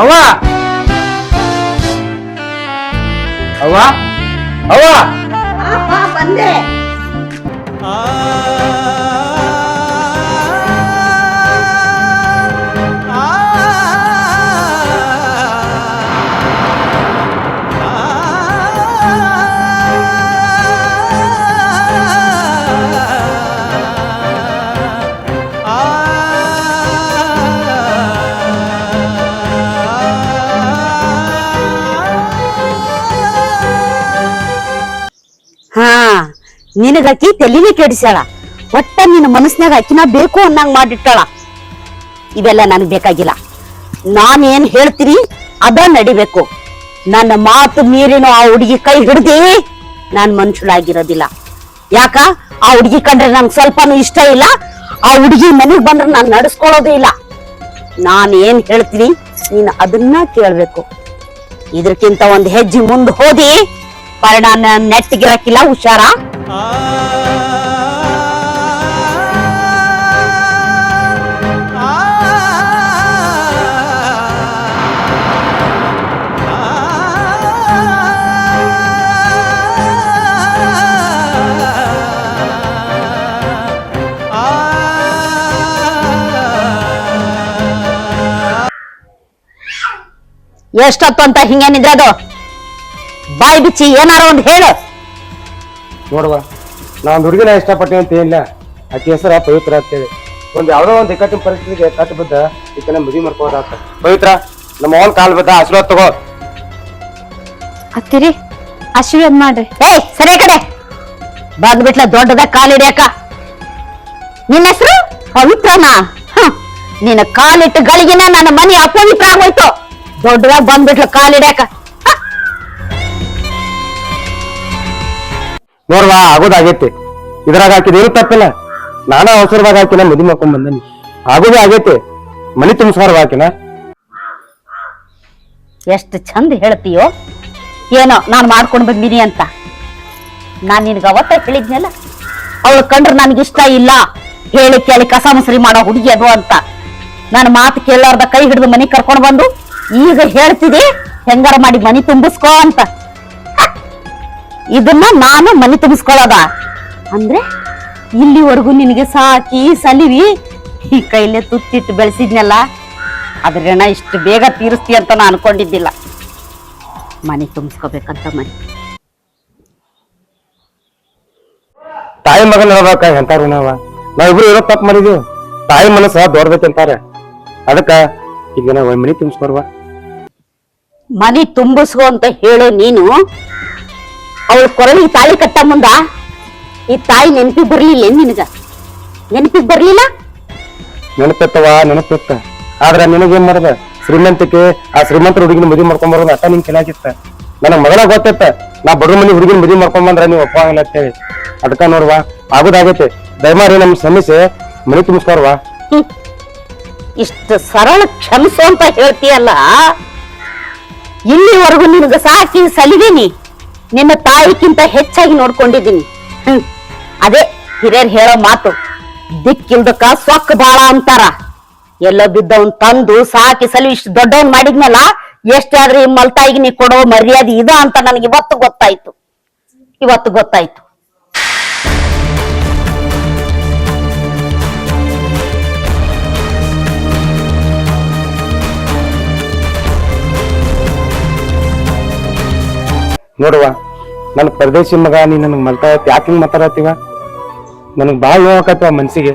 ಅವ್ವ ಅವ್ವ ಅವ್ವ ಬಂದೆ. ನಿನಗಕ್ಕಿ ತಲಿನೇ ಕೆಡಿಸ್ಯಾಳ. ಒಟ್ಟ ನಿನ್ನ ಮನಸ್ನಾಗ ಅಕ್ಕಿನ ಬೇಕು ಅನ್ನಂಗ್ ಮಾಡಿಟ್ಟಾಳ. ಇವೆಲ್ಲ ನನಗ್ ಬೇಕಾಗಿಲ್ಲ. ನಾನೇನ್ ಹೇಳ್ತೀರಿ ಅದ ನಡಿಬೇಕು. ನನ್ನ ಮಾತು ಮೀರಿನೂ ಆ ಹುಡುಗಿ ಕೈ ಹಿಡ್ದಿ ನಾನ್ ಮನುಷ್ಯಳಾಗಿರೋದಿಲ್ಲ. ಯಾಕ? ಆ ಹುಡುಗಿ ಕಂಡ್ರೆ ನಂಗೆ ಸ್ವಲ್ಪನೂ ಇಷ್ಟ ಇಲ್ಲ. ಆ ಹುಡುಗಿ ಮನೆಗ್ ಬಂದ್ರೆ ನಾನ್ ನಡ್ಸ್ಕೊಳೋದೇ ಇಲ್ಲ. ನಾನ್ ಏನ್ ಹೇಳ್ತೀನಿ ನೀನ್ ಅದನ್ನ ಕೇಳ್ಬೇಕು. ಇದಕ್ಕಿಂತ ಒಂದ್ ಹೆಜ್ಜೆ ಮುಂದೆ ಹೋದಿ. ಪರಿಣಾಮ ನೆಟ್ಟಿಗಿರಕ್ಕಿಲ್ಲ, ಹುಷಾರ. ಎಷ್ಟೊತ್ತು ಅಂತ ಹಿಂಗೆ ನಿಂದ್ರದು? ಬಾಯಿ ಬಿಚ್ಚಿ ಏನಾರ ಒಂದ್ ಹೇಳು. ನೋಡುವ. ನಾ ಒಂದು ಹುಡುಗಿನ ಇಷ್ಟಪಟ್ಟೆ ಅಂತ ಏನಿಲ್ಲ. ಆಕೆ ಹೆಸರ ಪವಿತ್ರ ಅಂತೇಳಿ. ಒಂದು ಯಾವ್ದೋ ಒಂದು ಇಕ್ಕಟ್ಟಿನ ಪರಿಸ್ಥಿತಿಗೆ ಕಟ್ಟು ಬಿದ್ದ ಈತನ ಮದುವೆ ಪವಿತ್ರ, ನಮ್ಮ ಅವನ್ ಕಾಲ್ ಬಿದ್ದ, ಆಶೀರ್ವಾದ ತಗೋ. ಅತ್ತಿರಿ, ಆಶೀರ್ವಾದ ಮಾಡ್ರಿ. ಏಯ್, ಸರಿ ಆ ಕಡೆ. ಬಂದ್ಬಿಟ್ಲ ದೊಡ್ಡದ ಕಾಲಿಡ್ಯಾಕ ನಿನ್ನ ಹೆಸರು? ಪವಿತ್ರನಾ. ನಿನ್ನ ಕಾಲಿಟ್ಟ ಗಳಿಗೆನ ನನ್ನ ಮನೆ ಅಪವಿತ್ರ ಆಗೋಯ್ತು. ದೊಡ್ಡದಾಗ ಬಂದ್ಬಿಟ್ಲ ಕಾಲ್ ಹ. ನೋಡ್ವ, ಆಗೋದಾಗೈತಿ. ಇದ್ರಾಗ ಹಾಕಿದ ತಪ್ಪಿಲ್ಲ. ನಾನು ಅವಸರದಾಗ ಹಾಕಿನ ಮದಿ ಮಾಡ್ಕೊಂಡ್ ಬಂದನಿ. ಆಗೋದೇ ಆಗೈತಿ. ಮನಿ ತುಂಬಿಸ್ಬಾರ್ದು ಹಾಕಿನ ಎಷ್ಟು ಚಂದ ಹೇಳ್ತೀಯೋ? ಏನೋ, ನಾನು ಮಾಡ್ಕೊಂಡು ಬಂದಿನಿ ಅಂತ. ನಾನ್ ನಿನಗೆ ಅವತ್ತ ಹೇಳಿದ್ನಲ್ಲ, ಅವಳು ಕಂಡ್ರೆ ಇಷ್ಟ ಇಲ್ಲ. ಹೇಳಿ ಕೇಳಿ ಕಸ ಮುಸ್ರಿ ಮಾಡೋ ಹುಡುಗಿ ಅದು ಅಂತ. ನನ್ನ ಮಾತು ಕೇಳಲಾರ್ದ ಕೈ ಹಿಡಿದು ಮನೆ ಕರ್ಕೊಂಡು ಬಂದು, ಈಗ ಹೇಳ್ತಿದಿ, ಹೆಂಗಾರ ಮಾಡಿ ಮನಿ ತುಂಬಿಸ್ಕೋ ಅಂತ! ಇದನ್ನ ನಾನು ಮನಿ ತುಂಬಿಸ್ಕೊಳ್ಳೋದ. ಅಂದ್ರೆ ಇಲ್ಲಿವರೆಗೂ ನಿನಗೆ ಸಾಕಿ ಸಲಿವಿ ಈ ಕೈಲೇ ತುತ್ತಿಟ್ಟು ಬೆಳೆಸಿದ್ನಲ್ಲ ಅದ್ರ ಋಣ ಇಷ್ಟು ಬೇಗ ತೀರಿಸ್ತಿ ಅಂತ ನಾನು ಅನ್ಕೊಂಡಿದ್ದಿಲ್ಲ. ಮನೆ ತುಂಬಿಸ್ಕೋಬೇಕಂತ ಮನೆ. ತಾಯಿ ಮಗನ ಹೇಳ್ಬೇಕ ಎಂತ ಋಣವ ನಾವಿಬ್ರು ಇರೋ ತಪ್ಪು ಮಾಡಿದೀವಿ. ತಾಯಿ ಮನಸ್ಸ ದೊಡ್ಡದೈತೆ ಅಂತಾರೆ. ಅದಕ್ಕ ಈಗ ನಾವು ಮನಿ ತುಂಬಿಸ್ಕೊರ್ವ ಮನೆ ತುಂಬಿಸ್ಕೋ ಅಂತ ಹೇಳೋ ನೀನು ಅವಳ ಕೊರಳಿಗೆ ತಾಳಿ ಕಟ್ಟ ಮುಂದ ಈ ತಾಯಿ ನೆನಪಿಗೆ ಬರ್ಲಿಲ್ಲ ನಿನಗ? ನೆನಪಿಗೆ ಬರ್ಲಿಲ್ಲ? ನೆನಪಿತ್ತವ ನೆನಪಿತ್ತ. ಆದ್ರ ನಿನಗೇನ್ ಮಾಡದ? ಶ್ರೀಮಂತಿಕೆ ಆ ಶ್ರೀಮಂತರ ಹುಡುಗಿನ ಮದುವೆ ಮಾಡ್ಕೊಂಡ್ ಬರೋದು ಅಟ್ಟ ನಿನ್ ಚೆನ್ನಾಗಿತ್ತ. ನನ್ನ ಮಗನ ಗೊತ್ತಿತ್ತ. ನಾ ಬಡ್ರ ಮನಿ ಹುಡುಗಿನ ಮದುವೆ ಮಾಡ್ಕೊಂಡ್ ಬಂದ್ರ ನೀವು ಆಗಲ್ಲ ಅಂತೇಳಿ. ಅದಕ್ಕ ನೋಡ್ವ ಆಗುದಾಗೈತೆ. ದಯಮಾರಿ ನಮ್ ಸಮಸ್ಯೆ ಮನಿ ತುಂಬಿಸ್ಕೊರ್ವಾ. ಇಷ್ಟು ಸರಳ ಕ್ಷಮಿಸು ಅಂತ ಹೇಳ್ತೀಯಲ್ಲ ಇಲ್ಲಿವರೆಗೂ ನಿನಗ ಸಾಕಿ ಸಲಿದೀನಿ. ನಿನ್ನ ತಾಯಿಗಿಂತ ಹೆಚ್ಚಾಗಿ ನೋಡ್ಕೊಂಡಿದ್ದೀನಿ. ಅದೇ ಹಿರಿಯರ್ ಹೇಳೋ ಮಾತು, ದಿಕ್ಕಿಲ್ದಕ್ಕ ಸೊಕ್ಕ ಬಾಳ ಅಂತಾರ. ಎಲ್ಲೋ ಬಿದ್ದವನ್ ತಂದು ಸಾಕಿ ಸಲಿ ಇಷ್ಟು ದೊಡ್ಡವನ್ ಮಾಡಿದ್ನಲ್ಲ ಎಷ್ಟೇ ಆದ್ರೆ ಈ ಮಲ್ತಾಯಿಗೆ ನೀ ಕೊಡೋ ಮರ್ಯಾದೆ ಇದ ಅಂತ ನನಗೆ ಇವತ್ತು ಗೊತ್ತಾಯ್ತು. ಇವತ್ತು ಗೊತ್ತಾಯ್ತು. ನೋಡುವ. ನನ್ನ ಪರದೇಶಿ ಮಗ, ನೀ ನನಗೆ ಮಲ್ತಾ ಯಾಕೆ ಹಿಂಗೆ ಮಾತಾಡತ್ತೀವ? ನನಗೆ ಭಾಳ ನೋವಾಕತ್ವ ಮನ್ಸಿಗೆ.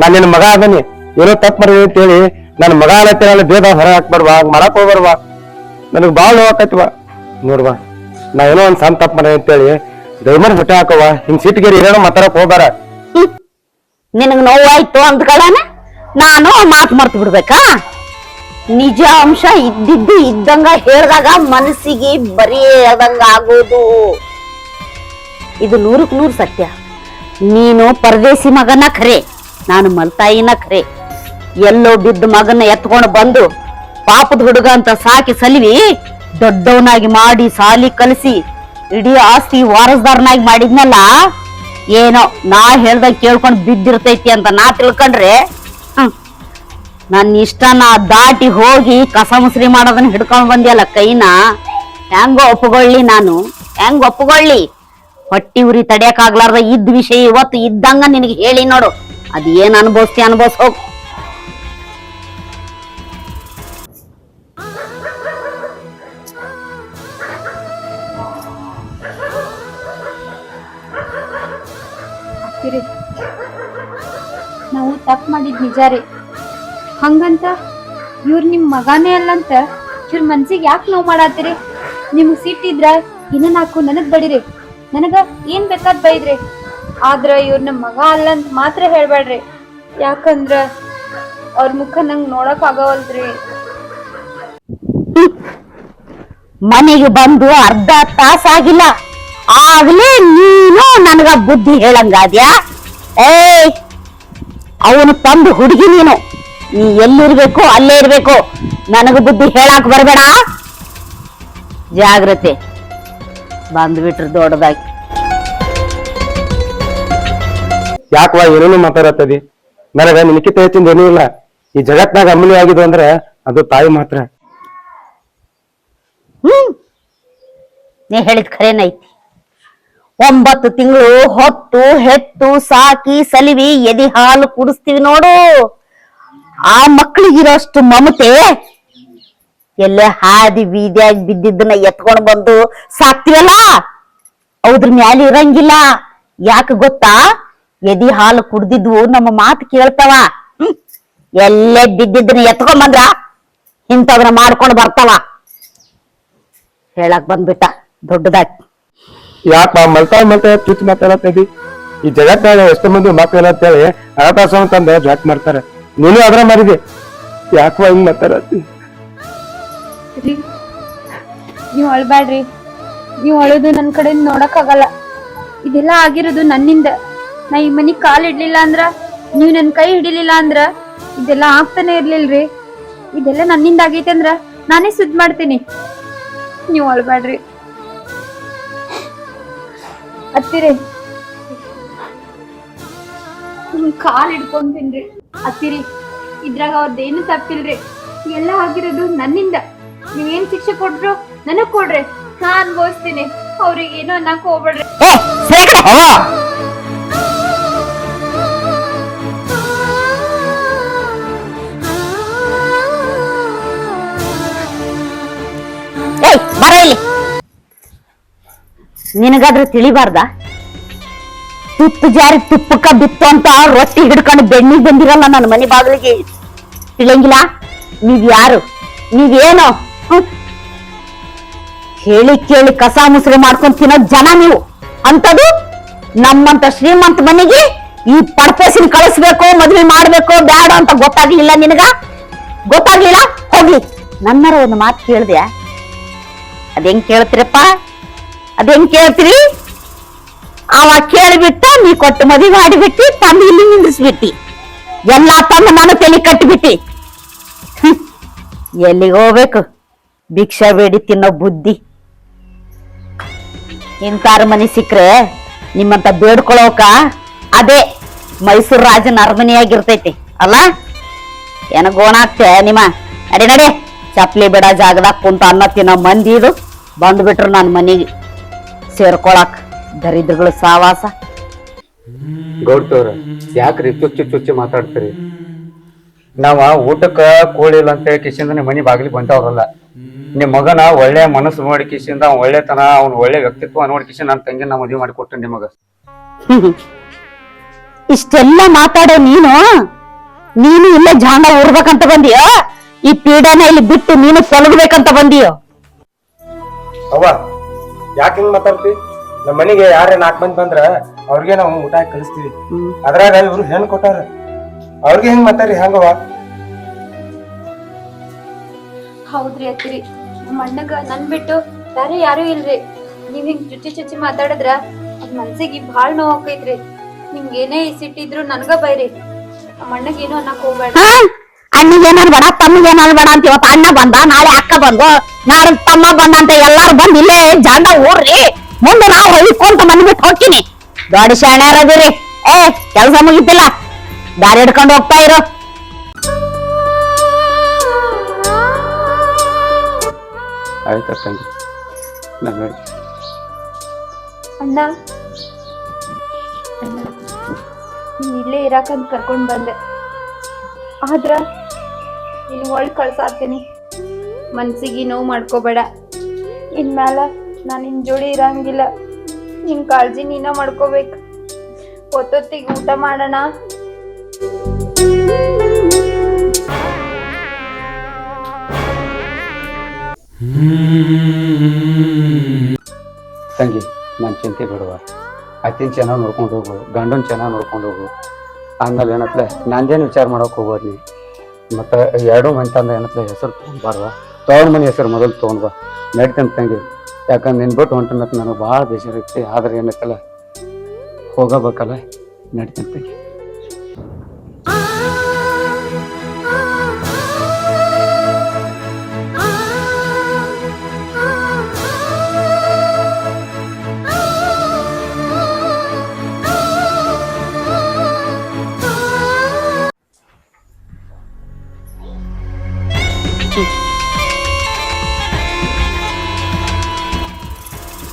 ನಾನು ನಿನ್ನ ಮಗ ಅದನಿ. ಏನೋ ತಪ್ಪು ಮಾಡಿದೆ ಅಂತೇಳಿ ನನ್ನ ಮಗ ಅನ್ನತ್ತೆ ನಾನು ಭೇದ ಹೊರ ಹಾಕ್ಬಾರ್ವಾ ಮಾಡಕ್ ಹೋಗ್ಬಾರ್ವಾ. ನನಗೆ ಬಾಳ್ ನೋವಾಕತ್ವ ನೋಡುವ. ನಾ ಏನೋ ಒಂದು ಸಣ್ಣ ತಪ್ಪು ಮಾಡಿದೆ ಅಂತೇಳಿ ದಯಮಾಡಿ ಹೊಟ್ಟೆ ಹಾಕವ. ಹಿಂಗೆ ಸಿಟ್ಟಿಗೆ ಏನೋ ಮಾತಾಡಕ್ ಹೋಗ್ಬಾರ ನಿನಗ್ ನೋವಾಯ್ತು ಅಂದ್ಕೊಳ್ಳೋಣ ನಾನು ಮಾತು ಮರ್ತು ಬಿಡ್ಬೇಕಾ? ನಿಜ ಅಂಶ ಇದ್ದಿದ್ದು ಇದ್ದಂಗ ಹೇಳ್ದಾಗ ಮನಸ್ಸಿಗೆ ಬರೀ ಹೇಳ್ದಂಗ ಆಗೋದು. ಇದು ನೂರಕ್ ನೂರು ಸತ್ಯ. ನೀನು ಪರದೇಶಿ ಮಗನ ಖರೆ, ನಾನು ಮಲ್ತಾಯಿನ ಖರೆ. ಎಲ್ಲೋ ಬಿದ್ದ ಮಗನ ಎತ್ಕೊಂಡು ಬಂದು ಪಾಪದ ಹುಡುಗ ಅಂತ ಸಾಕಿ ಸಲಿವಿ, ದೊಡ್ಡವನಾಗಿ ಮಾಡಿ ಸಾಲಿ ಕಲಿಸಿ ಇಡೀ ಆಸ್ತಿ ವಾರಸ್ದಾರನಾಗಿ ಮಾಡಿದ್ನಲ್ಲ, ಏನೋ ನಾ ಹೇಳ್ದಾಗ ಕೇಳ್ಕೊಂಡು ಬಿದ್ದಿರ್ತೈತಿ ಅಂತ ನಾ ತಿಳ್ಕೊಂಡ್ರೆ ನನ್ನ ಇಷ್ಟನ ದಾಟಿ ಹೋಗಿ ಕಸ ಮುಸ್ರಿ ಮಾಡೋದನ್ನ ಹಿಡ್ಕೊಂಡ್ ಬಂದಿಯಲ್ಲ ಕೈನ? ಹೆಂಗ ಒಪ್ಪಗೊಳ್ಳಿ ನಾನು. ಹೆಂಗ ಒಪ್ಪಗೊಳ್ಳಿ ಹೊಟ್ಟಿ ಉರಿ ತಡಿಯಕ್ಕಾಗ್ಲಾರ್ದ ಇದ್ದ ವಿಷಯ ಇವತ್ತು ಇದ್ದಂಗ ನಿನಗೆ ಹೇಳಿ ನೋಡು. ಅದ್ ಏನ್ ಅನ್ಭವಿಸ್ತಿ ಅನ್ಭವಿಸ್ ಹೋಗ್. ನಾವು ತಪ್ಪು ಮಾಡಿದ್ ನಿಜ ಹಂಗಂತ ಇವ್ರು ನಿಮ್ ಮಗಾನೇ ಅಲ್ಲಂತ ಇವ್ರ ಮನ್ಸಿಗೆ ಯಾಕೆ ನೋವು ಮಾಡಾತ್ತೀರಿ? ನಿಮ್ಗೆ ಸಿಟ್ಟಿದ್ರ ಇನ್ನ ನಾಕು ನನಗ್ ಬಡಿರಿ. ನನಗ ಏನ್ ಬೇಕಾದ್ ಬೈದ್ರಿ. ಆದ್ರ ಇವ್ರ ನಮ್ ಮಗ ಅಲ್ಲಂತ ಮಾತ್ರ ಹೇಳ್ಬೇಡ್ರಿ ಯಾಕಂದ್ರ ಅವ್ರ ಮುಖ ನಂಗ್ ನೋಡಕ್ ಆಗವಲ್ರಿ ಮನೆಗೆ ಬಂದು ಅರ್ಧ ತಾಸಾಗಿಲ್ಲ ಆಗ್ಲೇ ನೀನು ನನಗ ಬುದ್ಧಿ ಹೇಳಂಗಾದ್ಯಾ? ಏಯ್, ಅವನು ತಂದು ಹುಡುಗಿ ನೀನು. ನೀ ಎಲ್ಲಿರ್ಬೇಕು ಅಲ್ಲೇ ಇರ್ಬೇಕು. ನನಗ ಬುದ್ಧಿ ಹೇಳಾಕ್ ಬರಬೇಡ. ಜಾಗ್ರತೆ. ಬಂದ್ಬಿಟ್ರು ದೊಡ್ಡದಾಗಿ. ಯಾಕವಾ ಏನೇನು ಮಾತಾಡತ್ತದಿ? ನನಗ ನಿನಕಿತ ಹೆಚ್ಚಿಂದ ಏನೂ ಇಲ್ಲ. ಈ ಜಗತ್ನಾಗ ಅಮೂಲ್ಯ ಆಗಿದ್ದು ಅಂದ್ರೆ ಅದು ತಾಯಿ ಮಾತ್ರ. ಹ್ಮ್. ನೀ ಹೇಳಿದ್ ಖರೇನೈತಿ ಒಂಬತ್ತು ತಿಂಗಳು ಹೊತ್ತು ಹೆತ್ತು ಸಾಕಿ ಸಲಿವಿ ಎದಿ ಹಾಲು ಕುಡಿಸ್ತೀವಿ ನೋಡು. ಆ ಮಕ್ಳಿಗಿರೋಷ್ಟು ಮಮತೆ ಎಲ್ಲೇ ಹಾದಿ ಬೀದಿಯಾಗಿ ಬಿದ್ದಿದ್ದನ್ನ ಎತ್ಕೊಂಡು ಬಂದು ಸಾಕ್ತಿವಲ್ಲ? ಅವ್ರ ಮ್ಯಾಲೆ ಇರಂಗಿಲ್ಲ. ಯಾಕೆ ಗೊತ್ತಾ? ಎದಿ ಹಾಲು ಕುಡ್ದಿದ್ವು, ನಮ್ಮ ಮಾತು ಕೇಳ್ತಾವ. ಎಲ್ಲೇ ಬಿದ್ದಿದ್ದನ್ನ ಎತ್ಕೊಂಡ್ ಬಂದ್ರ ಇಂಥವ್ರನ್ನ ಮಾಡ್ಕೊಂಡು ಬರ್ತಾವ. ಹೇಳಕ್ ಬಂದ್ಬಿಟ್ಟ ದೊಡ್ಡದಾಗಿ. ಯಾಕ ಮಲ್ತಾ ಮಲ್ತಾ ಚುಚ್ಚು ಮಾತಾಡತ್ತೀ ಈ ಜಗತ್ತಾಗ ಎಷ್ಟೋ ಮಂದಿ ಮಾತಾಡತ್ತೇಳಿ ಅಂತೇಳಿ ಅಂತಂದ್ರೆ ತಂದ ಜಾಕ್ ಮಾಡ್ತಾರ. ನೀನು ಅದ್ರ ಮಾಡಿದೆ ಯಾಕೋ ಹಿಂಗ್ ಮಾತಾಡತ್ತಿ? ರೀ, ನೀವು ಅಳ್ಬ್ಯಾಡ್ರಿ. ನೀವು ಅಳೋದು ನನ್ನ ಕಡೆ ನೋಡಕ್ಕಾಗಲ್ಲ. ಇದೆಲ್ಲ ಆಗಿರೋದು ನನ್ನಿಂದ. ನಾ ಈ ಮನಿ ಕಾಲ್ ಇಡ್ಲಿಲ್ಲ ಅಂದ್ರ, ನೀವ್ ನನ್ನ ಕೈ ಹಿಡಿಲಿಲ್ಲ ಅಂದ್ರ, ಇದೆಲ್ಲ ಆಗ್ತಾನೆ ಇರ್ಲಿಲ್ರಿ. ಇದೆಲ್ಲ ನನ್ನಿಂದ ಆಗೈತೆ ಅಂದ್ರ, ನಾನೇ ಸುದ್ದಿ ಮಾಡ್ತೀನಿ. ನೀವು ಅಳ್ಬ್ಯಾಡ್ರಿ. ಅತ್ತಿರಿ, ನಿಮ್ ಕಾಲ್ ಹಿಡ್ಕೊಂತೀನ್ರಿ ಅತ್ತಿರಿ ಇದ್ರಾಗ ಅವ್ರದ್ದೇನು ತಪ್ಪಿಲ್ರಿ? ಎಲ್ಲ ಆಗಿರೋದು ನನ್ನಿಂದ. ನೀವೇನ್ ಶಿಕ್ಷೆ ಕೊಟ್ರು ನನಗ್ ಕೊಡ್ರಿ. ನಾ ಅನ್ಭವಿಸ್ತೀನಿ. ಅವ್ರಿಗೆ ಏನೋ ಅನ್ನಕ್ ಹೋಗ್ಬೇಡ್ರಿ. ತಿಳಿಬಾರ್ದಾ ನಿನಗಾದ್ರೆ ತಿಳಿಬಾರ್ದ? ತುತ್ತು ಜಾರಿ ತುಪ್ಪಕ್ಕ ಬಿತ್ತು ಅಂತ ರೊಟ್ಟಿ ಹಿಡ್ಕೊಂಡು ಬೆಣ್ಣಿಗೆ ಬಂದಿರಲ್ಲ ನನ್ನ ಮನೆ ಬಾಗಿಲಿಗೆ. ತಿಳಿಯಂಗಿಲ್ಲ? ನೀವ್ ಯಾರು? ನೀವೇನು. ಹೇಳಿ ಕೇಳಿ ಕಸ ಮುಸ್ರಿ ಮಾಡ್ಕೊಂಡ್ ತಿನ್ನೋ ಜನ ನೀವು. ಅಂತದು ನಮ್ಮಂತ ಶ್ರೀಮಂತ ಮನೆಗೆ ಈ ಪರ್ಪಸಿನ ಕಳಿಸ್ಬೇಕು, ಮದ್ವೆ ಮಾಡ್ಬೇಕು, ಬ್ಯಾಡ ಅಂತ ಗೊತ್ತಾಗ್ಲಿಲ್ಲ ನಿನಗ? ಗೊತ್ತಾಗ್ಲಿಲ್ಲ? ಹೋಗ್ಲಿ ನನ್ನರ ಒಂದು ಮಾತು ಕೇಳ್ದ್ಯಾ ಅದೇಂಗ್ ಕೇಳ್ತೀರಪ್ಪ? ಅದೇನ್ ಕೇಳ್ತೀರಿ? ಅವ ಕೇಳಿಬಿಟ್ಟ ನೀ ಕೊಟ್ಟು ಮದುವೆ ಮಾಡಿಬಿಟ್ಟಿ, ತಂದು ಇಲ್ಲಿ ನಿಂದಿಸ್ಬಿಟ್ಟಿ ಎಲ್ಲ ತಂದು ನಾನು ತಲೆ ಕಟ್ಟಿಬಿಟ್ಟಿ. ಎಲ್ಲಿಗೆ ಹೋಗ್ಬೇಕು? ಭಿಕ್ಷಾ ಬೇಡಿ ತಿನ್ನೋ ಬುದ್ಧಿ. ಇಂತಾರ ಮನೆ ಸಿಕ್ರೆ ನಿಮ್ಮಂತ ಬೇಡ್ಕೊಳೋಕ ಅದೇ ಮೈಸೂರು ರಾಜನ ಅರಮನೆಯಾಗಿರ್ತೈತಿ, ಅಲ್ಲ? ಏನ ಗೋಣಾಗ್ತೆ ನಿಮ್ಮ? ನಡಿ ನಡಿ. ಚಪ್ಲಿ ಬಿಡ ಜಾಗದಾಗ ಕುಂತ ಅನ್ನ ತಿನ್ನೋ ಮಂದಿ ಇದು. ಬಂದ್ಬಿಟ್ರು ನನ್ನ ಮನೆಗೆ ಸೇರ್ಕೊಳಕ್. ದರಿದ್ರಗಳು ಸಾವಾಸ. ಗೌಡ್ತವ್ರ ಯಾಕ್ರಿ ಚುಚ್ಚು ಚುಚ್ಚು ಮಾತಾಡ್ತೀರಿ? ನಾವ ಊಟಕ್ಕ ಕೋಳಿ ಇಲ್ಲ ಅಂತ ಹೇಳಿ ಕಿಶಿಂದ ಮನಿ ಬಾಗಿಲು ಬಂದವ್ರಲ್ಲ. ನಿಮ್ ಮಗನ ಒಳ್ಳೆ ಮನಸ್ಸು ನೋಡಿ ಕಿಶಿಂದ ಅವ್ನ ಒಳ್ಳೆತನ ಅವ್ನ ಒಳ್ಳೆ ವ್ಯಕ್ತಿತ್ವ ನೋಡಿ ಕಿಶನ್ ನನ್ನ ತಂಗಿ ನಾ ಮದುವೆ ಮಾಡಿ ಕೊಟ್ಟೆ ನಿಮಗ. ಇಷ್ಟೆಲ್ಲ ಮಾತಾಡೋ ನೀನು? ನೀನು ಇಲ್ಲ ಜಾಂಡ ಊರ್ಬೇಕಂತ ಬಂದಿಯೋ? ಈ ಪೀಡನ ಇಲ್ಲಿ ಬಿಟ್ಟು ನೀನು ಸೊಲಗಬೇಕಂತ ಬಂದಿಯೋ? ಅವ್ವ ಯಾಕೆ ಹಿಂಗ್ ಮಾತಾಡ್ತಿ? ನಮ್ಮ ಮನೆಗೆ ಯಾರೇ ನಾಲ್ಕು ಮಂದಿ ಬಂದ್ರ ಅವ್ರಿಗೆ ನಾವು ಊಟ ಹಾಕಿ ಕಳಿಸ್ತೀವಿ. ಅದ್ರಾಗ ಇವ್ರು ಹೆಣ್ ಕೊಟ್ಟಾರ. ಅವ್ರಿಗೆ ಹೆಂಗ್ ಮಾತಾರಿ ಹೆಂಗವ ಹೌದ್ರಿ ಅತ್ತಿರಿ. ನಮ್ಮ ಅಣ್ಣಗ ನನ್ ಬಿಟ್ಟು ಬೇರೆ ಯಾರು ಇಲ್ರಿ. ನೀವ್ ಹಿಂಗ್ ಚುಚ್ಚಿ ಚುಚ್ಚಿ ಮಾತಾಡಿದ್ರ ಅದ್ ಮನ್ಸಿಗೆ ಬಾಳ್ ನೋವ್ ಆಕೈತ್ರಿ ನಿಮ್ಗೆ ಏನೇ ಸಿಟ್ಟಿದ್ರು ನನ್ಗ ಬೈರಿ. ನಮ್ಮ ಅಣ್ಣಗ್ ಏನು ಅನ್ನಕ್ ಹೋಗ್ಬೇಡ. ಅಣ್ಣಿಗೆ ಏನಾರು ಬೇಡ ತಮ್ಮಿಗೆ ಏನಾರು ಬೇಡ ಅಂತ ಅಣ್ಣ ಬಂದ ನಾಳೆ ಅಕ್ಕ ಬಂದು ನಾಳೆ ತಮ್ಮ ಬಂದ ಅಂತ ಎಲ್ಲಾರು ಬಂದು ಇಲ್ಲೇ ಜಾಂಡ ಊರ್ರಿ. ಮುಂದೆ ನಾವು ಹೊಯ್ಕೊಂತ ಬಂದ್ಬಿಟ್ಟು ಹೋಗ್ತೀನಿ. ದೊಡ್ಡ ಶಾಣ್ಯಾರ ಅದಿರಿ ಏ ಕೆಲಸ ಮುಗಿತಿಲ್ಲ. ದಾರಿ ಹಿಡ್ಕೊಂಡು ಹೋಗ್ತಾ ಇರೋ. ಅಣ್ಣ. ಇಲ್ಲೇ ಇರಾಕಂತ ಕರ್ಕೊಂಡ್ ಬಂದೆ. ಆದ್ರ ನೀನು ಒಳ್ ಕಳ್ಸಾತೀನಿ ಮನ್ಸಿಗೆ ನೋವು ಮಾಡ್ಕೋಬೇಡ. ಇನ್ಮೇಲೆ ನಾನು ನಿನ್ನ ಜೋಡಿ ಇರಂಗಿಲ್ಲ. ನಿನ್ ಕಾಳಜಿ ನೀನ ಮಾಡ್ಕೋಬೇಕು. ಹೊತ್ತೊತ್ತಿಗೆ ಊಟ ಮಾಡೋಣ. ತಂಗಿ ನಾನು ಚಿಂತೆ ಬಿಡುವ? ಅತ್ತಿನ ಚೆನ್ನಾಗಿ ನೋಡ್ಕೊಂಡು ಹೋಗು, ಗಂಡನ ಚೆನ್ನಾಗಿ ನೋಡ್ಕೊಂಡು ಹೋಗು. ಆಮೇಲೆ ಏನತ್ಲೆ, ನಂದೇನು ವಿಚಾರ ಮಾಡೋಕೆ ಹೋಗೋದು ನೀ. ಮತ್ತು ಎರಡು ಮಂದಿ ತಂದ ಏನತ್ಲೆ, ಹೆಸರು ತೊಗೊಂಡ್ಬಾರ್ವಾ ತಗೊಂಡ್ ಮನೆ ಹೆಸರು ಮೊದಲು ತೊಗೊಂಡ್ಬಾ ನಡಿತಂತ ತಂಗಿ. ಯಾಕಂದ್ರೆ ನಿನ್ ಬಿಟ್ಟು ಹೊಂಟನತ್ ನನಗೆ ಭಾಳ ಬೇಜಾರ್ ಐತಿ ಆದ್ರೆ ಏನಕ್ಕಲ್ಲ ಹೋಗಬೇಕಲ್ಲ ನಡಿತಂತ.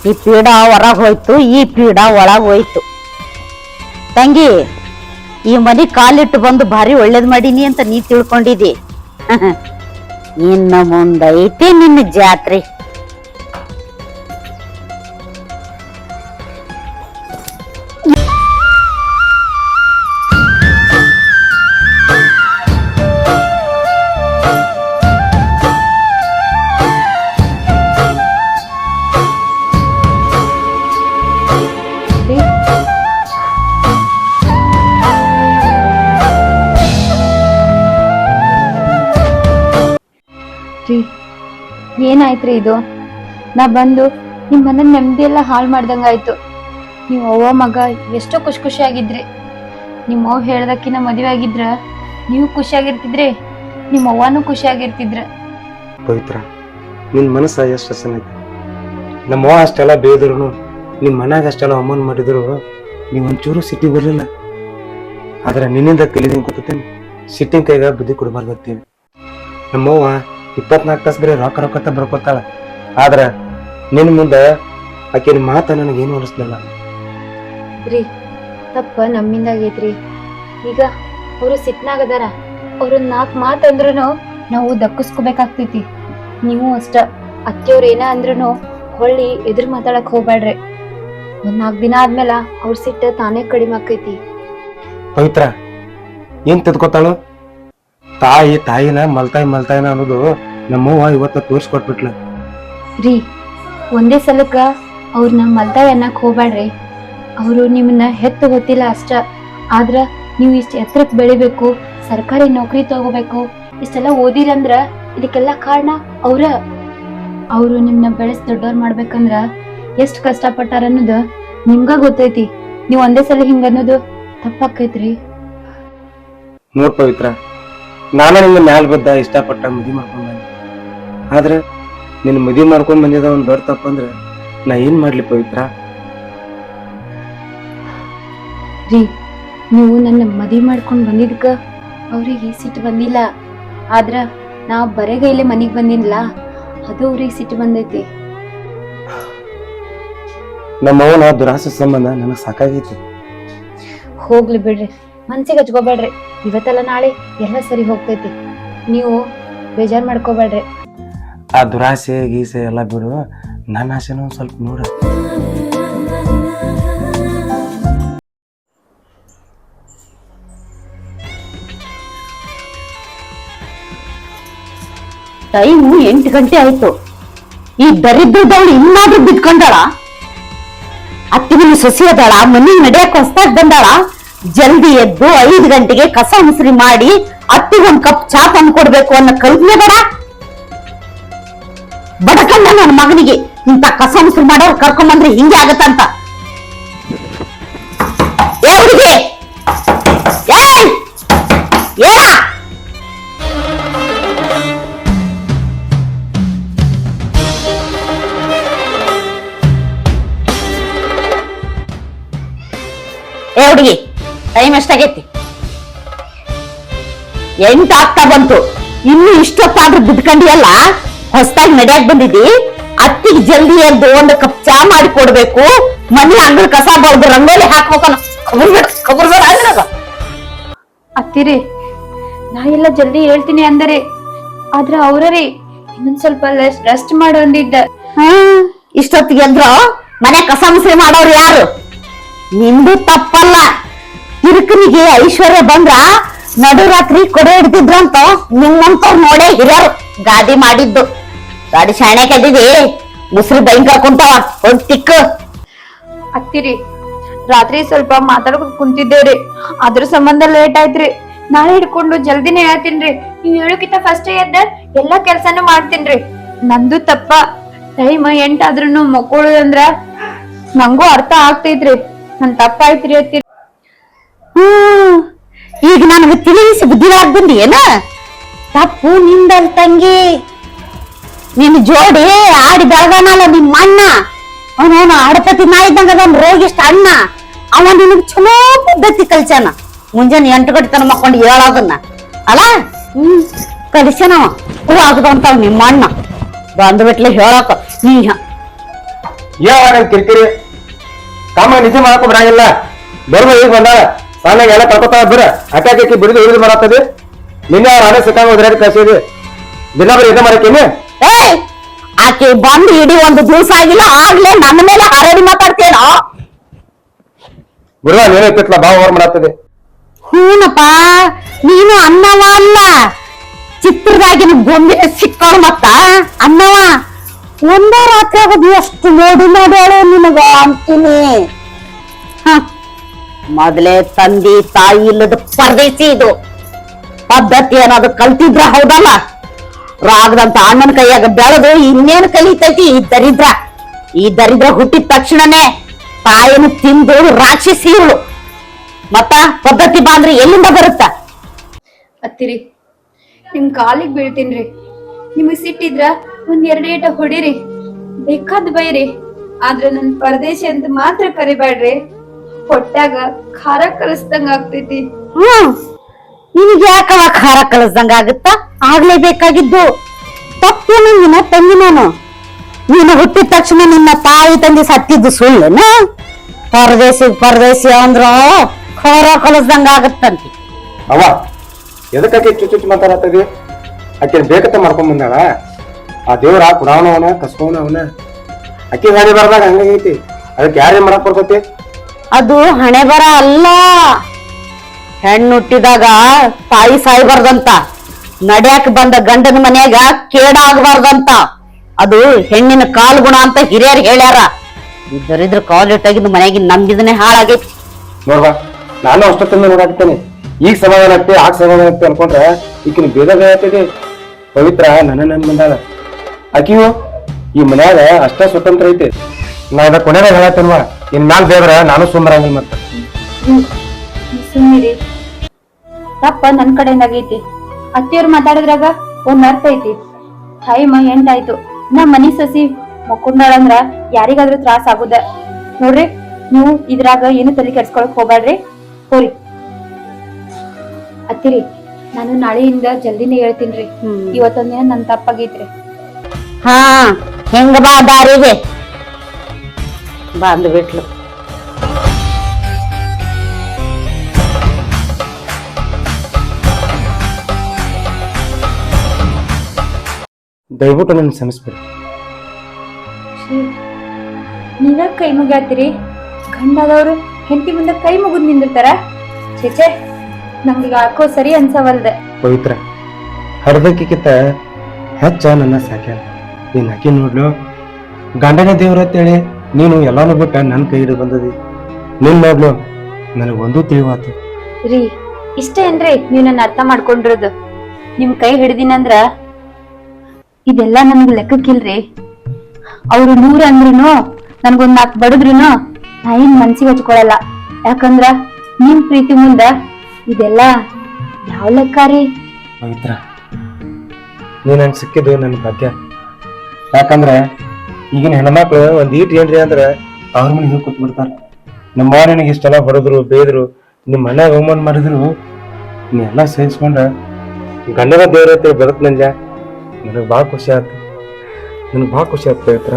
ಈ ಪೀಡ ಹೊರಗೆ ಹೋಯ್ತು, ಈ ಪೀಡ ಒಳಗ್ ಹೋಯ್ತು. ತಂಗಿ, ಈ ಮನೆ ಕಾಲಿಟ್ಟು ಬಂದು ಭಾರಿ ಒಳ್ಳೇದ್ ಮಾಡೀನಿ ಅಂತ ನೀ ತಿಳ್ಕೊಂಡಿದಿ ಇನ್ನು ಮುಂದೈತಿ ನಿನ್ನ ಜಾತ್ರೆ. ಏನಾಯ್ತ್ರಿ ಇದು. ನಾ ಬಂದು ನಿಮ್ಮ ಮನ ನೆಮ್ಮದಿ ಎಲ್ಲ ಹಾಳು ಮಾಡ್ದಂಗಾಯ್ತು ನೀವು ಅವ್ವ ಮಗ ಎಷ್ಟೋ ಖುಷಿ ಖುಷಿಯಾಗಿದ್ರಿ ನಿಮ್ಮ ಅವ್ವ ಹೇಳ್ದಕ್ಕಿನ ಮದುವೆ ಆಗಿದ್ರ ನೀವು ಖುಷಿಯಾಗಿರ್ತಿದ್ರಿ ನಿಮ್ಮ ಅವ್ವನೂ ಖುಷಿಯಾಗಿರ್ತಿದ್ರ ಪವಿತ್ರ, ನಿನ್ ಮನಸ್ಸ ಎಷ್ಟು ನಮ್ಮ ಅವ್ವ ಅಷ್ಟೆಲ್ಲ ಬೇದ್ರು ನಿಮ್ಮ ಮನ್ಯಾಗ ಅಷ್ಟೆಲ್ಲ ಅಮ್ಮನ್ ಮಾಡಿದ್ರು, ನೀವು ಒಂಚೂರು ಸಿಟಿ ಬರಲಿಲ್ಲ. ಆದ್ರೆ ನಿನ್ನಿಂದ ಕಲಿದಿನ್ ಕೂತೇನೆ ಸಿಟ್ಟಿನ ಕೈಗ ಬುದ್ಧಿ ಕೊಡಬಾರ್ದು ನಮ್ಮವ್ವ ಇಪ್ಪತ್ನಾಲ್ಕು ತಾಸು ಬರೀ ರೊಕ್ಕ ರೊಕ್ಕ ಬರ್ಕೊತಾಳ. ಆದ್ರ ನಿನ್ನ ಮುಂದೆ ಆಕಿನ ಮಾತ ನನಗೇನು ಅನಿಸ್ಲಿಲ್ಲ. ರೀ ತಪ್ಪ ನಮ್ಮಿಂದ ಆಗೈತ್ರಿ. ಈಗ ಅವರು ಸಿಟ್ನಾಗದಾರ ಅವ್ರ ನಾಲ್ಕು ಮಾತಂದ್ರೂ ನಾವು ದಕ್ಕಿಸ್ಕೋಬೇಕಾಗ್ತೈತಿ. ನೀವು ಅಷ್ಟ ಅತ್ತೆಯವ್ರ ಏನ ಅಂದ್ರೂ ಹೊಳ್ಳಿ ಎದುರು ಮಾತಾಡಕ್ ಹೋಗ್ಬೇಡ್ರಿ ಒಂದ್ ನಾಲ್ಕು ದಿನ ಆದ್ಮೇಲೆ ಅವ್ರ ಸಿಟ್ಟ ತಾನೇ ಕಡಿಮೆ ಆಕೈತಿ ಪವಿತ್ರ ಏನ್ ತಿದ್ಕೋತಾಳು? ತಾಯಿ ತಾಯಿನ ಮಲ್ತಾಯಿ ಮಲ್ತಾಯಿನ ಅನ್ನೋದು ನಮ್ಮವ್ವ ಇವತ್ತ ತೋರಿಸ್ಕೊಟ್ಬಿಟ್ಲ. ರೀ ಒಂದೇ ಸಲಕ್ಕ ಅವ್ರನ್ನ ಮಲ್ತಾಯಿ ಅನ್ನಕ್ ಹೋಗ್ಬೇಡ್ರಿ ಅವರು ನಿಮ್ಮನ್ನ ಹೆತ್ತು ಗೊತ್ತಿಲ್ಲ ಅಷ್ಟ. ಆದ್ರ ನೀವು ಇಷ್ಟ ಎತ್ತರಕ್ಕೆ ಬೆಳಿಬೇಕು ಸರ್ಕಾರಿ ನೌಕರಿ ತಗೋಬೇಕು ಇಷ್ಟೆಲ್ಲ ಓದಿರಂದ್ರ ಇದಕ್ಕೆಲ್ಲ ಕಾರಣ ಅವ್ರ. ಅವರು ನಿಮ್ನ ಬೆಳೆಸಿ ದೊಡ್ಡವ್ರ ಮಾಡ್ಬೇಕಂದ್ರ ಎಷ್ಟು ಕಷ್ಟಪಟ್ಟಾರ ಅನ್ನೋದು ನಿಮ್ಗ ಗೊತ್ತೈತಿ. ನೀವ್ ಒಂದೇ ಸಲ ಹಿಂಗ ಅನ್ನೋದು ತಪ್ಪಾಕೈತ್ರಿ. ನೋಡ್ ಪವಿತ್ರ ನಾನು ನಿನ್ನ ಮ್ಯಾಲ ಬಿದ್ದ ಇಷ್ಟಪಟ್ಟ ಮದುವೆ ಮಾಡ್ಕೊಂಡ್ ಬಂದೆ. ಆದ್ರೆ ನಿನ್ನ ಮದುವೆ ಮಾಡ್ಕೊಂಡ್ ಬಂದಿದ್ದ ಒಂದ್ ದೊಡ್ಡ ತಪ್ಪಂದ್ರೆ ನಾ ಏನ್ ಮಾಡ್ಲಿ ಪವಿತ್ರ? ರೀ ನೀವು ನನ್ನ ಮದುವೆ ಮಾಡ್ಕೊಂಡ್ ಬಂದಿದ್ಕ ಅವ್ರಿಗೆ ಸಿಟ್ಟು ಬಂದಿಲ್ಲ. ಆದ್ರ ನಾ ಬರೆಗೈಲೆ ಮನೆಗೆ ಬಂದಿಲ್ಲ ಅದು ಅವ್ರಿಗೆ ಸಿಟ್ಟು ಬಂದೈತಿ. ನಮ್ಮವನ ದುರಾಸೆ ಸಂಬಂಧ ನನಗ್ ಸಾಕಾಗೈತಿ. ಹೋಗ್ಲಿ ಬಿಡ್ರಿ. ಮನ್ಸಿಗೆ ಹಚ್ಕೋಬೇಡ್ರಿ. ಇವತ್ತೆಲ್ಲ ನಾಳೆ ಎಲ್ಲ ಸರಿ ಹೋಗ್ತೈತಿ. ನೀವು ಬೇಜಾರ್ ಮಾಡ್ಕೋಬೇಡ್ರಿ. ಆ ದುರಾಸೆ ಗೀಸೆ ಎಲ್ಲ ಬಿಡು. ನನ್ನ ಆಸೆನೂ ಒಂದ್ ಸ್ವಲ್ಪ ನೋಡ. ಟೈಮು ಎಂಟು ಗಂಟೆ ಆಯ್ತು. ಈ ದರಿದ್ರದವಳು ಇನ್ನಾದ್ರೂ ಬಿದ್ಕೊಂಡಾಳ? ಅತ್ತಿನ ಸೊಸಿ ಅದಾಳ ಮನೆಗೆ ನಡೆಯಕ್ಕೆ ಹೊಸ್ತಾಗ್ ಬಂದಾಳ? ಜಲ್ದಿ ಎದ್ದು ಐದು ಗಂಟೆಗೆ ಕಸ ಮುಸ್ರಿ ಮಾಡಿ ಅತ್ತಿಗೊಂದ್ ಕಪ್ ಚಾ ತಂದು ಕೊಡ್ಬೇಕು ಅನ್ನೋ ಕಲ್ಪನೆ ಬೇಡ. ಬಡಕಂಡ ನನ್ನ ಮಗನಿಗೆ ಇಂತ ಕಸ ಮುಸ್ರಿ ಮಾಡೋರು ಕರ್ಕೊಂಬಂದ್ರೆ ಹಿಂಗೆ ಆಗತ್ತಂತ ಹುಡುಗಿ! ಟೈಮ್ ಎಷ್ಟಾಗೈತಿ? ಎಂಟು ಆಗ್ತಾ ಬಂತು. ಇನ್ನು ಇಷ್ಟೊತ್ತಾದ್ರೂ ಬಿದ್ಕೊಂಡಿಯಲ್ಲ ಹೊಸದಾಗಿ ನಡ್ಯಾಕ್ ಬಂದಿದ್ದಿ? ಅತ್ತಿಗೆ ಜಲ್ದಿ ಎದ್ದು ಒಂದು ಕಪ್ ಚಾ ಮಾಡಿ ಕೊಡ್ಬೇಕು. ಮನೆ ಅಂಗಳ ಕಸ ಬಳ್ದು ರಂಗೋಲಿ ಹಾಕ್ಬೇಕು ಅನ್ನೋ ಖಬರ್ ಬೇಡ ಖಬರ್ ಬೇಡ ಅಂದ್ರಾಗ ಅತ್ತಿರಿ ನಾ ಎಲ್ಲ ಜಲ್ದಿ ಹೇಳ್ತೀನಿ ಅಂದರೆ ಆದ್ರ ಅವ್ರರಿ ಇನ್ನೊಂದ್ ಸ್ವಲ್ಪ ರೆಸ್ಟ್ ಮಾಡು ಅಂದಿದ್ದ. ಹ್ಮ್ ಇಷ್ಟೊತ್ತಿಗೆ ಎದ್ರು ಮನೆ ಕಸ ಮುಸಿ ಮಾಡೋರು ಯಾರು? ನಿಮ್ದು ತಪ್ಪಲ್ಲ. ತಿರುಕನಿಗೆ ಐಶ್ವರ್ಯ ಬಂದ್ರ ನಡುರಾತ್ರಿ ಕೊಡೆ ಹಿಡ್ದಿದ್ರಂತ ನಿಮ್ಮಂತ ನೋಡೇ ಹಿರಿಯರು. ಗಾದಿ ಮಾಡಿದ್ದು. ಗಾಡಿ ಶಾಣೆ ಕದ್ದಿದಿ ಮುಸ್ರಿ ಭಯಂಕರ ಕುಂತಾವ. ಒಂದ್ ತಿಕ್ಕು. ಅತ್ತಿರಿ, ರಾತ್ರಿ ಸ್ವಲ್ಪ ಮಾತಾಡ್ಕೊಂಡ್ ಕುಂತಿದ್ದೇವ್ರಿ. ಅದ್ರ ಸಂಬಂಧ ಲೇಟ್ ಆಯ್ತ್ರಿ. ನಾಳೆ ಹಿಡ್ಕೊಂಡು ಜಲ್ದಿನೇ ಹೇಳ್ತೀನ್ರಿ. ನೀವ್ ಹೇಳೋಕಿಂತ ಫಸ್ಟ್ ಎದ್ದ ಎಲ್ಲಾ ಕೆಲ್ಸಾನು ಮಾಡ್ತೀನ್ರಿ. ನಂದು ತಪ್ಪ. ಟೈಮ್ ಎಂಟಾದ್ರೂ ಮಕ್ಕಳುದಂದ್ರ ನಂಗೂ ಅರ್ಥ ಆಗ್ತೈತ್ರಿ. ನನ್ ತಪ್ಪ ಆಯ್ತ್ರಿ ಅತ್ತಿರಿ. ಹ್ಮ್ ಈಗ ನನಗೆ ತಿಳಿಸಿ ಬುದ್ಧಿವಾಗ್ ಬಂದಿ ಏನ? ತಪ್ಪು ನಿಂದಲ್ ತಂಗಿ. ನಿನ್ ಜೋಡಿ ಆಡಿ ಬೆಳಗಾನಲ್ಲ ನಿಮ್ಮ ಅಣ್ಣ ಅವನವನು ಆಡಪತಿ ನಾಯಿದ್ದಂಗ ಇದ್ದಂಗ ಅದನ್ ರೋಗಿಷ್ಟ ಅಣ್ಣ. ಅವ ನಿನಗ್ ಚಲೋ ಪದ್ಧತಿ ಕಲ್ಸ್ಯಾನ. ಮುಂಜಾನೆ ಎಂಟು ಗಂಟೆ ತನ ಮಕ್ಕೊಂಡು ಹೇಳೋದನ್ನ. ಅಲ್ಲ? ಹ್ಮ್ ಕಲಿಸ್ಯಾನವ ಹೂ ಆಗದಂತಾವ್ ನಿಮ್ಮ ಅಣ್ಣ ಬಂದು ಬಿಟ್ಲೆ ಹೇಳಕ ನೀ ಏನ್ ಕಿರಿಕಿರಿ. ಕಾಮ ನಿಜ ಮಾಡಕ್ ಬರಂಗಿಲ್ಲ. ಬರ್ಬ ಈಗ ಬಂದಾಳ. ಸಾಲಾಗ ಎಲ್ಲ ಕಳ್ಕೊತಾವ ಬರ ಅಟ್ಯಾಕಿ ಬಿಡಿದು ಹಿಡಿದು ಬರತ್ತದ ನಿನ್ನೆ ಅವ್ರ ಹಣೆ ಸಿಕ್ಕಾಗ ಹೋದ್ರೆ ಕಳ್ಸಿದಿ ದಿನ ಬರೀ ಇದ ಮಾಡಕ್ಕೇನೆ ಏಯ್! ಆಕೆ ಬಂದು ಇಡೀ ಒಂದು ದಿವಸ ಆಗಿಲ್ಲ ಆಗ್ಲೇ ನನ್ನ ಮೇಲೆ ಹರಡಿ ಮಾತಾಡ್ತೇನೋ ಗುರುವ ನೀನು ಇತ್ತಿತ್ಲ ಬಾ ಓವರ್ ಮಾಡತ್ತದೆ ಹೂನಪ್ಪ ನೀನು ಅನ್ನವ ಅಲ್ಲ. ಚಿತ್ರದಾಗಿನ ಗೊಂಬೆ ಸಿಕ್ಕೋ ಮತ್ತ? ಅನ್ನವ ಒಂದೇ ರಾತ್ರಿ ಆಗೋದು ಎಷ್ಟು ನೋಡಿ ನೋಡೋಳು ನಿನಗ ಅಂತೀನಿ. ಮೊದಲೇ ತಂದಿ ತಾಯಿ ಇಲ್ಲದ ಪರದೇಸಿ ಇದು. ಪದ್ಧತಿ ಏನಾದ್ರು ಕಲ್ತಿದ್ರ ಹೌದಲ್ಲ? ರಾಗದಂತ ಅಣ್ಣನ ಕೈಯಾಗ ಬೆಳೆದು ಇನ್ನೇನು ಕಲಿತೈತಿ ಈ ದರಿದ್ರ? ಈ ದರಿದ್ರ ಹುಟ್ಟಿದ ತಕ್ಷಣನೇ ತಾಯಿನ ತಿಂದು ರಾಕ್ಷಸಿ ಇವಳು ಮತ್ತ ಪದ್ಧತಿ ಬಾಂದ್ರೆ ಎಲ್ಲಿಂದ ಬರುತ್ತ? ಅತ್ತಿರಿ, ನಿಮ್ ಕಾಲಿಗೆ ಬೀಳ್ತೀನ್ರಿ. ನಿಮಗ್ ಸಿಟ್ಟಿದ್ರ ಒಂದ್ ಎರಡ್ ಏಟ ಹೊಡಿರಿ. ಬೇಕಾದ್ ಬೈರಿ. ಆದ್ರೆ ನನ್ ಪರದೇಶಿ ಅಂತ ಮಾತ್ರ ಕರಿಬೇಡ್ರಿ ಹೊಟ್ಯಾಗ ಖಾರ ಕಲಿಸ್ದಂಗ ಆಗ್ತೈತಿ. ಹ್ಮ್. ನಿನಗೆ ಯಾಕವ ಖಾರ ಕಲಿಸ್ದಂಗ ಆಗುತ್ತ? ಆಗ್ಲೇಬೇಕಾಗಿದ್ದು ತಪ್ಪೇನು ನಿನ್ನ ತಂಗಿ ನಾನು. ನೀನು ಹುಟ್ಟಿದ ತಕ್ಷಣ ನಿನ್ನ ತಾಯಿ ತಂದೆ ಸತ್ತಿದ್ದು ಸುಳ್ಳನ? ಪರದೇಶಿ ಪರದೇಶಿ ಅಂದ್ರ ಖಾರ ಕಲಿಸ್ದಂಗ ಆಗತ್ತಂತ. ಅವ ಎದಕ್ಕಾಕೆ ಚುಚ್ಚು ಚುಚ್ಚು ಮಾತಾಡತ್ತದಿ ಆಕೆ ಬೇಕತ್ತ ಮಾಡ್ಕೊಂಡ್ ಬಂದಾಳ? ಆ ದೇವ್ರ ಪುರಾಣವನ ಅವನ ಕಸ್ಕೋನ ಅವನ. ಅಕ್ಕಿ ಗಾಡಿ ಬರ್ದಾಗ ಹಂಗಾಗೈತಿ ಅದಕ್ಕೆ ಯಾರೇ ಮಾಡಕ್ ಬರ್ತೈತಿ? ಅದು ಹಣೆ ಬರ ಅಲ್ಲ. ಹೆಣ್ಣು ಹುಟ್ಟಿದಾಗ ತಾಯಿ ಸಾಯ್ಬಾರ್ದಂತ ನಡ್ಯಾಕ್ ಬಂದ ಗಂಡನ ಮನ್ಯಾಗ ಕೇಡಾಗಬಾರ್ದಂತ ಅದು ಹೆಣ್ಣಿನ ಕಾಲ್ ಗುಣ ಅಂತ ಹಿರಿಯರು ಹೇಳ್ಯಾರ. ಇದ್ದರಿದ್ರ ಕಾಲ್ ತೆಗೆದು ಮನೆಯಾಗಿ ನಂಬಿದನೆ ಹಾಳಾಗೈತಿ. ನೋಡ್ವಾ ನಾನು ಅಷ್ಟೊತ್ತಿಂದ ನೋಡಾಕ್ತೇನೆ ಈಗ ಸಮಾಧಾನ ಆಗ್ತಿ ಆಗ ಸಮಾಧಾನ ಆಗ್ತಿ ಅನ್ಕೊಂಡ್ರೆ ಈಕಿನ ಬೇಗ ಆಗ್ತದೆ ಪವಿತ್ರ ನನ್ನ ನನ್ ಬಂದಾಳ ಆಕಿಯು ಈ ಮನ್ಯಾಗ ಅಷ್ಟ ಸ್ವತಂತ್ರ ಐತಿ. ನಾ ಇದ ಕೊನೆಗೆ ಹೇಳತ್ತೇನ್ವ ಇನ್ ಮ್ಯಾಲ ಬೇದ್ರ ನಾನು ಸುಮ್ಮರಂಗಿಲ್ಲ ಮತ್ತೆ. ಸುಮ್ಮನಿರಿ ತಪ್ಪ ನನ್ ಕಡೆಯಿಂದ ಆಗೈತಿ ಅತ್ತಿಯವ್ರು ಮಾತಾಡಿದ್ರಾಗ ಒಂದ್ ಅರ್ಥ ಐತಿ. ಟೈಮ್ ಎಂಟಾಯ್ತು. ನಮ್ ಮನಿ ಸಸಿ ಮಕ್ಕೊಂಡಾಳಂದ್ರ ಯಾರಿಗಾದ್ರೂ ತ್ರಾಸ ಆಗುದ. ನೋಡ್ರಿ ನೀವು ಇದ್ರಾಗ ಏನು ತಲೆ ಕೆಡ್ಸ್ಕೊಳಕ್ ಹೋಗ್ಬ್ಯಾಡ್ರಿ. ಹೋರಿ. ಅತ್ತಿರಿ ನಾನು ನಾಳೆಯಿಂದ ಜಲ್ದಿನೇ ಹೇಳ್ತೀನ್ರಿ. ಇವತ್ತೊಂದಿನ ನನ್ ತಪ್ಪಾಗೈತ್ರಿ. ಹಾ ಹೆಂಗ ಬಾ ದಾರಿಗೆ. ಬಂದು ಬಿಟ್ಲು ದಯವಿಟ್ಟು ನನ್ನ ಕ್ಷಮಿಸ್ಬಿಡಿ. ನೀವ ಕೈ ಮುಗ್ಯಾತಿರಿ? ಗಂಡದವರು ಹೆಂಡತಿ ಮುಂದೆ ಕೈ ಮುಗಿದ್ ನಿಂದಿರ್ತಾರ? ಚೇಚೆ ನಂಗೆ ಯಾಕೋ ಸರಿ ಅನ್ಸವಲ್ದೆ. ಪವಿತ್ರ ಹರ್ದಕ್ಕಿಂತ ಹೆಚ್ಚ ನನ್ನ ಸಾಕ್ಯಾಳ ನೀನ್ ಆಕಿ ನೋಡ್ಲು ಗಂಡನ ದೇವ್ರ ಅಂತೇಳಿ ನೀನು ಎಲ್ಲಾನು ಬಿಟ್ಟ ನನ್ನ ಕೈ ಹಿಡಿದು ಬಂದದಿ. ನಿನ್ ನೋಡ್ಲು ನನಗೆ ಒಂದು ತಿಳಿವಾತು. ರೀ ಇಷ್ಟ ಏನ್ರಿ ನೀವು ನನ್ನ ಅರ್ಥ ಮಾಡ್ಕೊಂಡಿರೋದು. ನಿಮ್ ಕೈ ಹಿಡ್ದಿನಂದ್ರ ಇದೆಲ್ಲ ನನ್ಗೆ ಲೆಕ್ಕಕ್ಕಿಲ್ರಿ. ಅವ್ರು ನೂರ ಅಂದ್ರುನು ನನ್ಗೊಂದ್ ನಾಲ್ಕು ಬಡದ್ರುನು ನಾ ಏನ್ ಮನ್ಸಿಗೆ ಹಚ್ಕೊಳಲ್ಲ. ಯಾಕಂದ್ರ ನಿಮ್ ಪ್ರೀತಿ ಮುಂದ ಇದೆಲ್ಲ ಯಾವ ಲೆಕ್ಕ ರೀ? ಪವಿತ್ರ ನೀ ನಂಗೆ ಸಿಕ್ಕಿದ್ದು ನನ್ನ ಭಾಗ್ಯ ಯಾಕಂದ್ರೆ ಈಗಿನ ಹೆಣ್ಮಕ್ಳು ಒಂದ್ ಈಟ್ ಏನ್ರಿ ಅಂದ್ರ ಅವ್ರ ಮನೆ ಹೋಗಿ ಕೂತ್ಬಿಡ್ತಾರ. ನಮ್ಮ ನಿನಗೆ ಇಷ್ಟೆಲ್ಲ ಹೊಡೆದ್ರು ಬೇದ್ರು ನಿಮ್ಮ ಮನ್ಯಾಗ ಅವಮಾನ ಮಾಡಿದ್ರು, ನೀ ಸಹಿಸ್ಕೊಂಡ ಗಂಡನ ದೇವ್ರ ಹತ್ರ ಬರತ್ನಂಜ ನಂಜ. ನನಗೆ ಭಾಳ ಖುಷಿ ಆಯ್ತು ನನಗೆ ಭಾಳ ಖುಷಿ ಆಗ್ತಾ ಪವಿತ್ರ.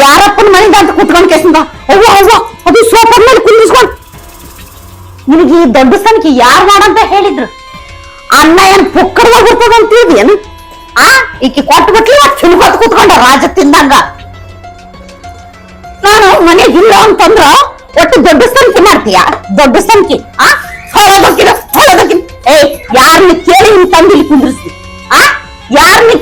ಯಾರಪ್ಪನ ಮನೆಗೆ ಕುತ್ಕೊಂಡ್ ಕೇಸಿಂದ ಈ ದೊಡ್ಡ ಸಂಖ್ಯೆ ಯಾರ್ ಮಾಡಂತ ಹೇಳಿದ್ರು. ಅನ್ನ ಏನ್ ಪುಕ್ಕಡವಾಗಿ ಬರ್ತದ ಅಂತ ಏನು ಆ, ಈಕಿ ಕೊಟ್ಟು ಬಿಟ್ಲಿ ತಿನ್ಕೊತ್ ಕುತ್ಕೊಂಡ ರಾಜ ತಿಂದಂಗ. ನಾನು ಮನೆಗೆ ಇಲ್ಲ ಅಂತಂದ್ರ ಒಟ್ಟು ದೊಡ್ಡ ಸಂಖ್ಯೆ ಮಾಡ್ತೀಯ ದೊಡ್ಡ ಸಂಖ್ಯೆ ಆ ಹೊಳದಕ್ಕಿನ ಹೊಳದಕ್ಕಿನ ಏ ಯಾರನ್ನ ಕೇಳಿ ನಿನ್ ತಂದಿಲ್ಲಿ ಕುಂದ್ರಿಸ್ತಿ ಆ ಯಾರನ್ನ